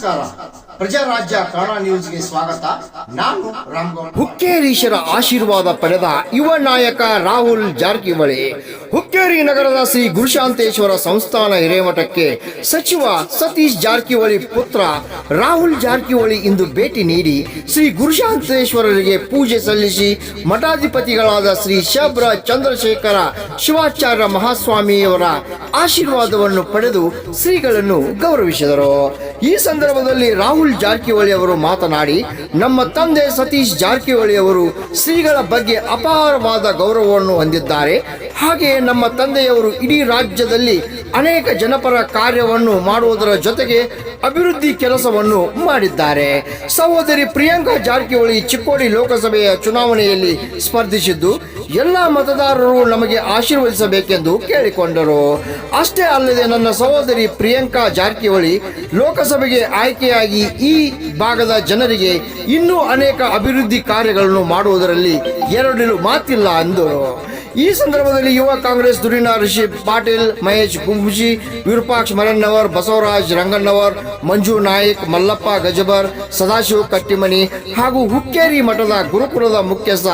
ますから。ಪ್ರಜಾರಾಜ್ಯ ಕನ್ನಡ ನ್ಯೂಸ್ಗೆ ಸ್ವಾಗತ. ನಾನು ರಾಮಗೌಡ ಹುಕ್ಕೇರೀಶರ ಆಶೀರ್ವಾದ ಪಡೆದ ಯುವ ನಾಯಕ ರಾಹುಲ್ ಜಾರಕಿಹೊಳಿ. ಹುಕ್ಕೇರಿ ನಗರದ ಶ್ರೀ ಗುರುಶಾಂತೇಶ್ವರ ಸಂಸ್ಥಾನ ಹಿರೇಮಠಕ್ಕೆ ಸಚಿವ ಸತೀಶ್ ಜಾರಕಿಹೊಳಿ ಪುತ್ರ ರಾಹುಲ್ ಜಾರಕಿಹೊಳಿ ಇಂದು ಭೇಟಿ ನೀಡಿ ಶ್ರೀ ಗುರುಶಾಂತೇಶ್ವರರಿಗೆ ಪೂಜೆ ಸಲ್ಲಿಸಿ ಮಠಾಧಿಪತಿಗಳಾದ ಶ್ರೀ ಶಬ್ರ ಚಂದ್ರಶೇಖರ ಶಿವಾಚಾರ್ಯ ಮಹಾಸ್ವಾಮಿಯವರ ಆಶೀರ್ವಾದವನ್ನು ಪಡೆದು ಶ್ರೀಗಳನ್ನು ಗೌರವಿಸಿದರು. ಈ ಸಂದರ್ಭದಲ್ಲಿ ರಾಹುಲ್ ಜಾರಕಿಹೊಳಿ ಅವರು ಮಾತನಾಡಿ, ನಮ್ಮ ತಂದೆ ಸತೀಶ್ ಜಾರಕಿಹೊಳಿ ಅವರು ಶ್ರೀಗಳ ಬಗ್ಗೆ ಅಪಾರವಾದ ಗೌರವವನ್ನು ಹೊಂದಿದ್ದಾರೆ. ಹಾಗೆ ನಮ್ಮ ತಂದೆಯವರು ಇಡೀ ರಾಜ್ಯದಲ್ಲಿ ಅನೇಕ ಜನಪರ ಕಾರ್ಯವನ್ನು ಮಾಡುವುದರ ಜೊತೆಗೆ ಅಭಿವೃದ್ಧಿ ಕೆಲಸವನ್ನು ಮಾಡಿದ್ದಾರೆ. ಸಹೋದರಿ ಪ್ರಿಯಾಂಕಾ ಜಾರಕಿಹೊಳಿ ಚಿಕ್ಕೋಡಿ ಲೋಕಸಭೆಯ ಚುನಾವಣೆಯಲ್ಲಿ ಸ್ಪರ್ಧಿಸಿದ್ದು ಎಲ್ಲ ಮತದಾರರು ನಮಗೆ ಆಶೀರ್ವದಿಸಬೇಕೆಂದು ಕೇಳಿಕೊಂಡರು. ಅಷ್ಟೇ ಅಲ್ಲದೆ ನನ್ನ ಸಹೋದರಿ ಪ್ರಿಯಾಂಕಾ ಜಾರಕಿಹೊಳಿ ಲೋಕಸಭೆಗೆ ಆಯ್ಕೆಯಾಗಿ ಈ ಭಾಗದ ಜನರಿಗೆ ಇನ್ನೂ ಅನೇಕ ಅಭಿವೃದ್ಧಿ ಕಾರ್ಯಗಳನ್ನು ಮಾಡುವುದರಲ್ಲಿ ಎರಡಿಲು ಮಾತಿಲ್ಲ ಎಂದರು ಈ ಸಂದರ್ಭದಲ್ಲಿ ಯುವ ಕಾಂಗ್ರೆಸ್ ಧುರಿನ ಋಷಿ ಪಾಟೀಲ್, ಮಹೇಶ್ ಗುಂಬುಜಿ ವಿರೂಪಾಕ್ಷ ಮರಣ್ಣವರ್, ಬಸವರಾಜ್ ರಂಗಣ್ಣವರ್, ಮಂಜು ನಾಯಕ್, ಮಲ್ಲಪ್ಪ ಗಜಬರ್, ಸದಾಶಿವ ಕಟ್ಟಿಮನಿ ಹಾಗೂ ಹುಕ್ಕೇರಿ ಮಠದ ಗುರುಕುಲದ ಮುಖ್ಯಸ್ಥ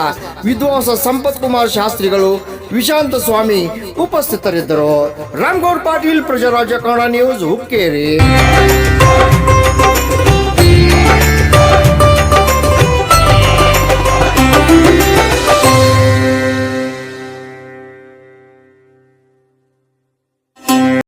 ವಿದ್ವಾಂಸ ಸಂಪತ್ ಕುಮಾರ್ ಶಾಸ್ತ್ರಿಗಳು ವಿಶಾಂತ ಸ್ವಾಮಿ ಉಪಸ್ಥಿತರಿದ್ದರು. ರಾಮ್ಗೌಡ್ ಪಾಟೀಲ್ ಪ್ರಜಾರಾಜ್ಯ ಕನ್ನಡ ನ್ಯೂಸ್ ಹುಕ್ಕೇರಿ.